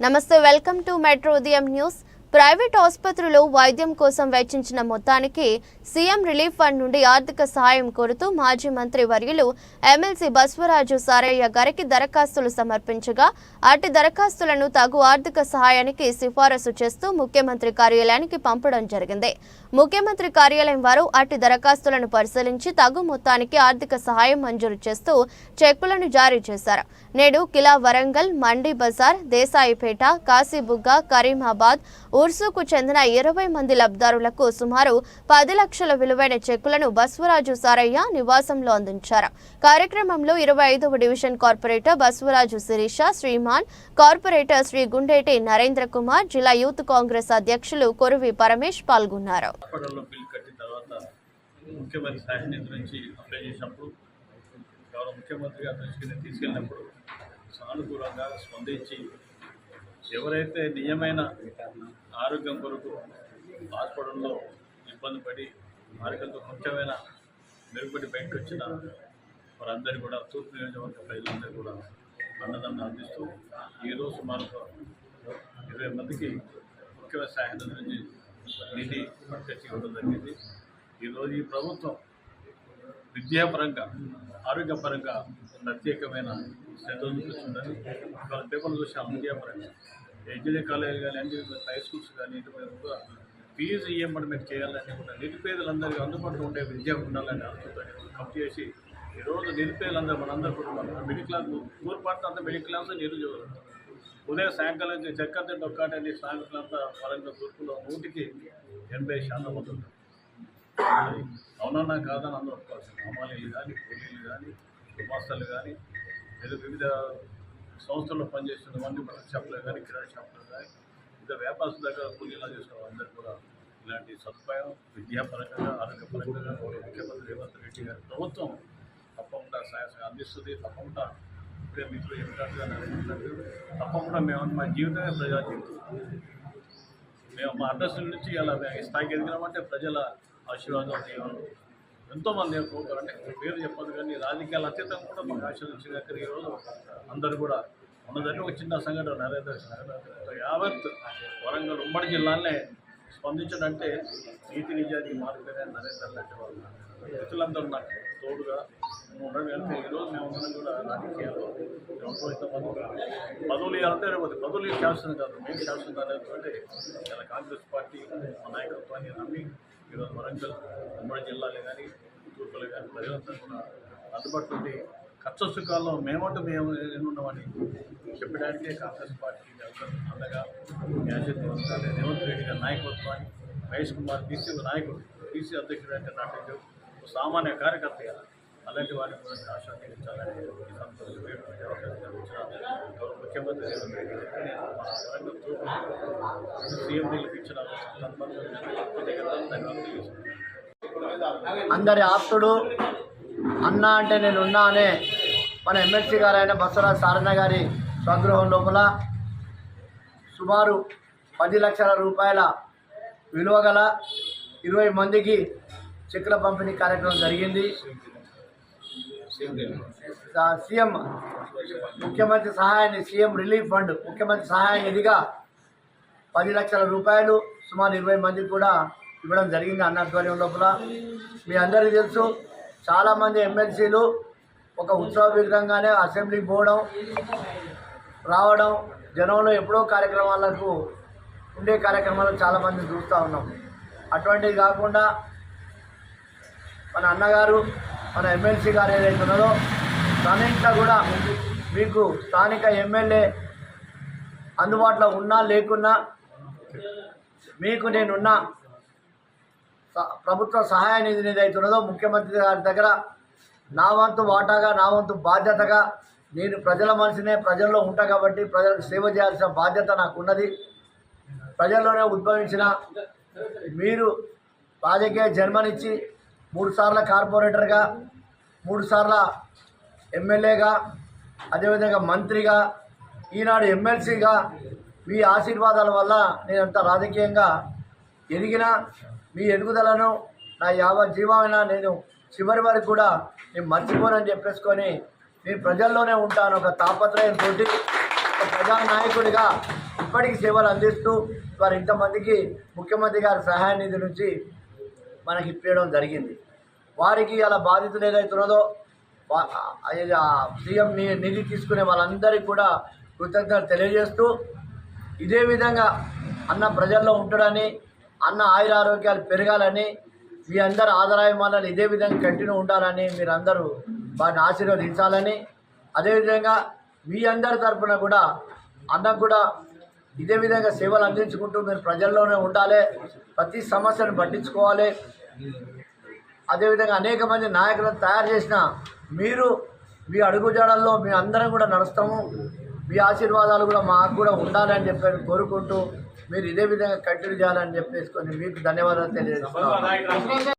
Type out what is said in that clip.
నమస్తే welcome to metro ఉదయం news Private ఆసుపత్రులు వైద్యం కోసం వెచ్చించిన మొత్తానికి సీఎం రిలీఫ్ ఫండ్ నుండి ఆర్థిక సహాయం కోరుతూ మాజీ మంత్రి వర్యులు ఎమ్మెల్సీ బస్వరాజు సారయ్య గారికి దరఖాస్తులు సమర్పించగా అటు దరఖాస్తులను తగు ఆర్థిక సహాయానికి సిఫారసు చేస్తూ ముఖ్యమంత్రి కార్యాలయానికి పంపడం జరిగింది. ముఖ్యమంత్రి కార్యాలయం వారు అటు దరఖాస్తులను పరిశీలించి తగు మొత్తానికి ఆర్థిక సహాయం మంజూరు చేస్తూ చెక్కులను జారీ చేశారు. నేడు కిలా వరంగల్ మండీ బజార్ దేశాయిపేట కాశీబుగ్గ కరీమాబాద్ ఉర్సుకు చెందిన ఇరవై మంది లబ్ధారులకు సుమారు పది లక్షల విలువైన చెక్కులను బస్వరాజు సారయ్య నివాసంలో అందించారు. కార్యక్రమంలో ఇరవై ఐదవ division corporator Baswaraju Sirisha Shriman corporator Shri Gundeti Narendra Kumar జిల్లా యూత్ కాంగ్రెస్ అధ్యక్షులు కొరువి పరమేష్ పాల్గొన్నారు. ముఖ్యమంత్రి సహాయ నిధి నుంచి అప్లై చేసినప్పుడు గౌరవ ముఖ్యమంత్రి గారి తీసుకెళ్ళినప్పుడు సానుకూలంగా స్పందించి ఎవరైతే నిజమైన ఆరోగ్యం కొరకు హాస్పిటల్లో ఇబ్బంది పడి ఆరోగ్యంతో కొంచెమైనా మెరుగుపడి బయటకు వచ్చిన వారందరూ కూడా తూర్పు నియోజకవర్గ ప్రజలందరూ కూడా అన్నదాన్ని అందిస్తూ ఈరోజు సుమారు ఇరవై మందికి ముఖ్యమైన సహాయ నుంచి నిధి పట్టుకొచ్చి ఇవ్వడం జరిగింది. ఈరోజు ఈ ప్రభుత్వం విద్యాపరంగా ఆరోగ్యపరంగా ప్రత్యేకమైన శ్రద్ధ చూపిస్తుందని వాళ్ళ పేపర్లు చూసాం విద్యాపరంగా. ఇంజనీరింగ్ కాలేజ్ కానీ ఇంజనీరింగ్ హై స్కూల్స్ కానీ ఇటువంటి కూడా ఫీజు రీఎంబర్మెంట్ చేయాలని కూడా నిరుపేదలందరికీ అందుబాటులో ఉండే విద్య ఉండాలని ఆలోచనతో కప్ చేసి ఈరోజు నిరుపేదలందరూ మనందరూ కూడా మన మిడిల్ క్లాస్ పార్ట్ అంతా మిడిల్ క్లాస్ నిరుద్యోగులు ఉదయం సాయంకాలం చక్కెర తింటే ఒక్కటండి సాయంత్రం అంతా పరంగా తూర్పులో నూటికి ఎనభై శాతం అవుతుంది అవునన్నా కాదని అందరూ ఒప్పుకోవాల్సింది. అమ్మాలీలు కానీ కూలీలు కానీ గుమాస్తలు కానీ వివిధ సంస్థల్లో పనిచేస్తున్న వన్ షాపులు కానీ కిరాణా షాపులు కానీ వివిధ వ్యాపారస్తుల దగ్గర కూలీలా చేస్తున్న అందరూ కూడా ఇలాంటి సదుపాయం విద్యాపరంగా ఆరోగ్యపరంగా గౌరవ ముఖ్యమంత్రి రేవంత్ రెడ్డి గారి ప్రభుత్వం తప్పకుండా సహాయ సహాయం అందిస్తుంది. తప్పకుండా ఇప్పుడే మిత్రులు చెప్పినట్టుగా నరేంద్ర తప్పకుండా మేము మా జీవితమే ప్రజా జీవితం. మేము మా అడ్రస్ నుంచి అలా ఈ స్థాయికి ఎదిగినామంటే ప్రజల ఆశీర్వాదం జీవనం ఎంతోమంది అంటే పేరు చెప్పదు కానీ రాజకీయాలు అత్యంతంగా కూడా మాకు ఆశీర్వదించిన దగ్గర ఈరోజు అందరు కూడా ఉన్నదని ఒక చిన్న సంఘటన నరేంద్ర యావత్ వరంగల్ ఉమ్మడి జిల్లానే స్పందించడంటే నీతి నిజానికి మార్గమే నరేంద్ర లాంటి వాళ్ళు. రైతులందరూ నాకు తోడుగా ఉండడం. కనుక ఈరోజు మేము అందరం కూడా రాజకీయాలు పదవులు ఇవ్వాలంటే రేపు పదవులు శాసనం కాదు. మేము శాసనం అనేటువంటి ఇలా కాంగ్రెస్ పార్టీ మా నాయకత్వాన్ని నమ్మి ఈరోజు వరంగల్ ఉమ్మడి జిల్లాలో కానీ తూర్పులో కానీ ప్రజలంతా కూడా అందుబాటులో ఉండి కష్ట సుఖాల్లో మేమంటూ మేము ఉన్నామని చెప్పడానికే కాంగ్రెస్ పార్టీ అండగా న్యాయవంతాన్ని రేవంత్ రెడ్డి గారి నాయకత్వాన్ని మహేష్ కుమార్ బీసీ నాయకుడు బీసీ అధ్యక్షుడు అంటే నాటి సామాన్య కార్యకర్త అలాంటి వారిని కూడా ఆశీర్వదించాలని ఈ ముఖ్యమంత్రి సీఎం నిలిపించిన అందరి ఆప్తుడు అన్న అంటే నేను ఉన్నా అనే మన ఎమ్మెల్సీ గారైన అయిన బసవరాజ్ సారణ గారి స్వగృహం లోపల సుమారు పది లక్షల రూపాయల విలువ గల ఇరవై మందికి చెక్కుల పంపిణీ కార్యక్రమం జరిగింది. సీఎం ముఖ్యమంత్రి సహాయాన్ని సీఎం రిలీఫ్ ఫండ్ ముఖ్యమంత్రి సహాయ నిధిగా పది లక్షల రూపాయలు సుమారు ఇరవై మందికి కూడా ఇవ్వడం జరిగింది అన్న ఆధ్వర్యం లోపల. మీ అందరికీ తెలుసు చాలామంది ఎమ్మెల్సీలు ఒక ఉత్సవ విగ్రహంగానే అసెంబ్లీకి పోవడం రావడం జనంలో ఎప్పుడో కార్యక్రమాలకు ఉండే కార్యక్రమాలు చాలామంది చూస్తూ ఉన్నాం. అటువంటిది కాకుండా మన అన్నగారు మన ఎమ్మెల్సీ గారు ఏదైతే ఉన్నదో తన ఇంట్లో కూడా మీకు స్థానిక ఎమ్మెల్యే అందుబాటులో ఉన్నా లేకున్నా మీకు నేనున్న స- ప్రభుత్వ సహాయ నిధి ఏదైతే ఉన్నదో ముఖ్యమంత్రి గారి దగ్గర నా వంతు వాటాగా నా వంతు బాధ్యతగా నేను ప్రజల మనిషినే ప్రజల్లో ఉంటా కాబట్టి ప్రజలకు సేవ చేయాల్సిన బాధ్యత నాకు ఉన్నది ప్రజల్లోనే ఉద్భవించిన మీరు రాజకీయ జన్మనిచ్చి మూడు సార్ల కార్పొరేటర్గా మూడు సార్ల ఎమ్మెల్యేగా అదేవిధంగా మంత్రిగా ఈనాడు ఎమ్మెల్సీగా మీ ఆశీర్వాదాల వల్ల నేనంత రాజకీయంగా ఎదిగిన మీ ఎదుగుదలను నా యావ జీవమైన నేను చివరి వరకు కూడా నేను మర్చిపోనని చెప్పేసుకొని నేను ప్రజల్లోనే ఉంటాను ఒక తాపత్రయంతో ఒక ప్రజానాయకుడిగా ఇప్పటికీ సేవలు అందిస్తూ వారు ఇంతమందికి ముఖ్యమంత్రి గారి సహాయ నిధి నుంచి మనకి ఇప్పించడం జరిగింది. వారికి అలా బాధితులు ఏదైతున్నదో ఉన్నదో సీఎం ని- నిధి తీసుకునే వాళ్ళందరికీ కూడా కృతజ్ఞతలు తెలియజేస్తూ ఇదే విధంగా అన్న ప్రజల్లో ఉంటాడని అన్న ఆయుర ఆరోగ్యాలు పెరగాలని మీ అందరు ఆదాయమానాలు ఇదే విధంగా కంటిన్యూ ఉండాలని మీరందరూ వారిని ఆశీర్వదించాలని అదేవిధంగా మీ అందరి తరఫున కూడా అన్నకు కూడా ఇదే విధంగా సేవలు అందించుకుంటూ మీరు ప్రజల్లోనే ఉండాలి. ప్రతి సమస్యను పట్టించుకోవాలి. అదేవిధంగా అనేక మంది నాయకులను తయారు చేసిన మీరు మీ అడుగుజాడల్లో మీ అందరం కూడా నడుస్తాము. మీ ఆశీర్వాదాలు కూడా మాకు కూడా ఉండాలని చెప్పి కోరుకుంటూ మీరు ఇదే విధంగా కంటిన్యూ చేయాలని చెప్పేసుకొని మీకు ధన్యవాదాలు తెలియజేస్తున్నాను